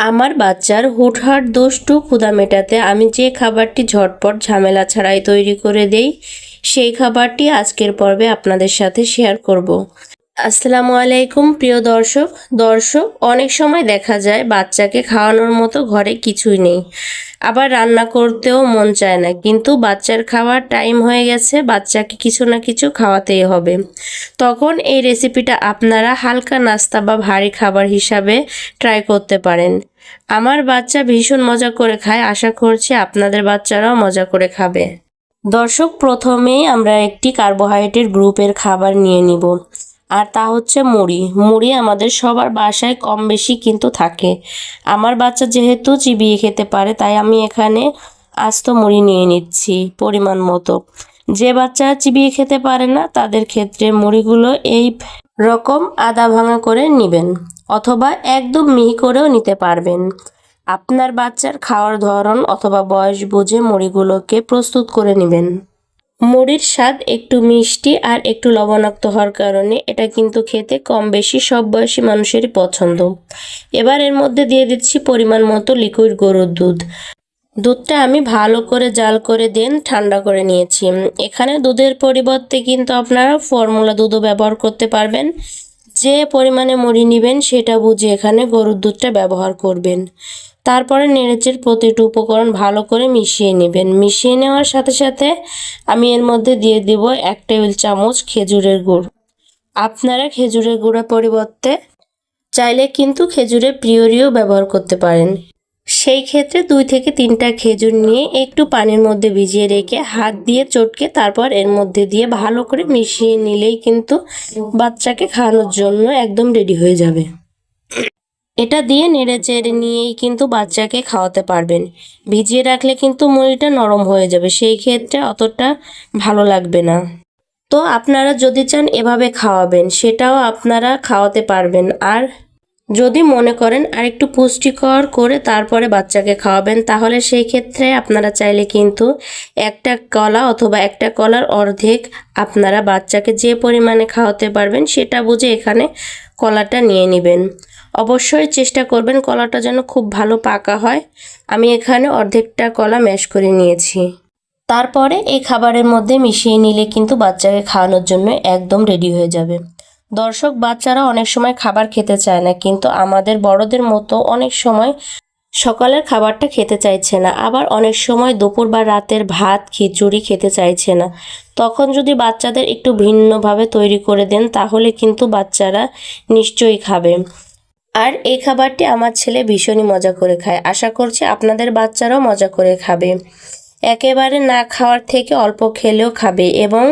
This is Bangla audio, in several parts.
আমার বাচ্চার হুটহাট দুষ্টু ক্ষুদা মেটাতে আমি যে খাবারটি ঝটপট ঝামেলা ছাড়াই তৈরি করে দেই, সেই খাবারটি আজকের পর্বে আপনাদের সাথে শেয়ার করব। আসসালামু আলাইকুম, প্রিয় দর্শক। দর্শক, অনেক সময় দেখা যায় বাচ্চাকে খাওয়ানোর মতো ঘরে কিছুই নেই। আবার রান্না করতেও মন চায় না। কিন্তু বাচ্চার খাওয়ার টাইম হয়ে গেছে, বাচ্চাকে কিছু না কিছু খাওয়াতেই হবে। তখন এই রেসিপিটা আপনারা হালকা নাস্তা বা ভারী খাবার হিসাবে ট্রাই করতে পারেন। আমার বাচ্চা ভীষণ মজা করে খায়। আশা করছি আপনাদের বাচ্চারাও মজা করে খাবে। দর্শক, প্রথমেই আমরা একটি কার্বোহাইড্রেট গ্রুপের খাবার নিয়ে নিব। আর তা হচ্ছে মুড়ি। মুড়ি আমাদের সবার বাসায় কম বেশি কিন্তু থাকে। আমার বাচ্চা যেহেতু চিবিয়ে খেতে পারে, তাই আমি এখানে আস্ত মুড়ি নিয়ে নিচ্ছি পরিমাণ মতো। যে বাচ্চা চিবিয়ে খেতে পারে না, তাদের ক্ষেত্রে মুড়িগুলো এই রকম আদা ভাঙা করে নেবেন অথবা একদম মিহি করেও নিতে পারবেন। আপনার বাচ্চার খাওয়ার ধরন অথবা বয়স বুঝে মুড়িগুলোকে প্রস্তুত করে নেবেন। মুড়ির স্বাদ একটু মিষ্টি আর একটু লবণাক্ত হওয়ার কারণে এটা কিন্তু খেতে কম বেশি সব বয়সী মানুষেরই পছন্দ। এবার এর মধ্যে দিয়ে দিচ্ছি পরিমাণ মতো লিকুইড গরুর দুধ। দুধটা আমি ভালো করে জাল করে দেন, ঠান্ডা করে নিয়েছি। এখানে দুধের পরিবর্তে কিন্তু আপনারা ফর্মুলা দুধও ব্যবহার করতে পারবেন। যে পরিমাণে মুড়ি নেবেন সেটা বুঝে এখানে গরুর দুধটা ব্যবহার করবেন। তারপরে নেড়েচের প্রতিটি উপকরণ ভালো করে মিশিয়ে নেবেন। মিশিয়ে নেওয়ার সাথে সাথে আমি এর মধ্যে দিয়ে দিব এক টেবিল চামচ খেজুরের গুড়। আপনারা খেজুরের গুঁড়ের পরিবর্তে চাইলে কিন্তু খেজুরের প্রিয়রিও ব্যবহার করতে পারেন। সেই ক্ষেত্রে দুই থেকে তিনটা খেজুর নিয়ে একটু পানির মধ্যে ভিজিয়ে রেখে হাত দিয়ে চটকে তারপর এর মধ্যে দিয়ে ভালো করে মিশিয়ে নিলেই কিন্তু বাচ্চাকে খাওয়ানোর জন্য একদম রেডি হয়ে যাবে। এটা দিয়ে নেড়ে চেড়ে নিয়েই কিন্তু বাচ্চাকে খাওয়াতে পারবেন। ভিজিয়ে রাখলে কিন্তু মুড়িটা নরম হয়ে যাবে, সেই ক্ষেত্রে অতটা ভালো লাগবে না। তো আপনারা যদি চান এভাবে খাওয়াবেন, সেটাও আপনারা খাওয়াতে পারবেন। আর যদি মনে করেন আর একটু পুষ্টিকর করে তারপরে বাচ্চাকে খাওয়াবেন, তাহলে সেই ক্ষেত্রে আপনারা চাইলে কিন্তু একটা কলা অথবা একটা কলার অর্ধেক আপনারা বাচ্চাকে যে পরিমাণে খাওয়াতে পারবেন সেটা বুঝে এখানে কলাটা নিয়ে নেবেন। অবশ্যই চেষ্টা করবেন কলাটা যেন খুব ভালো পাকা হয়। আমি এখানে অর্ধেকটা কলা ম্যাশ করে নিয়েছি। তারপরে এই খাবারের মধ্যে মিশিয়ে নিলে কিন্তু বাচ্চাকে খাওয়ানোর জন্য একদম রেডি হয়ে যাবে। দর্শক, বাচ্চারা অনেক সময় খাবার খেতে চায় না, কিন্তু আমাদের বড়দের মতো অনেক সময় সকালের খাবারটা খেতে চাইছে না। আবার অনেক সময় দুপুর বা রাতের ভাত, খিচুড়ি খেতে চাইছে না। তখন যদি বাচ্চাদের একটু ভিন্নভাবে তৈরি করে দেন, তাহলে কিন্তু বাচ্চারা নিশ্চয়ই খাবে। আর এই খাবারটি আমার ছেলে ভীষণই মজা করে খায়। আশা করছি আপনাদের বাচ্চারাও মজা করে খাবে। একেবারে না খাওয়ার থেকে অল্প খেলেও খাবে এবং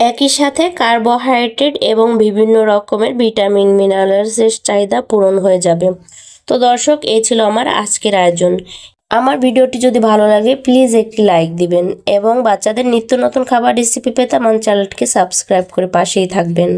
একই সাথে কার্বোহাইড্রেট এবং বিভিন্ন রকমের ভিটামিন, মিনারেলসের চাহিদা পূরণ হয়ে যাবে। তো দর্শক, এই ছিল আমার আজকের আয়োজন। আমার ভিডিওটি যদি ভালো লাগে, প্লিজ একটি লাইক দিবেন এবং বাচ্চাদের নিত্য নতুন খাবার রেসিপি পেতে আমার চ্যানেলটিকে সাবস্ক্রাইব করে পাশেই থাকবেন।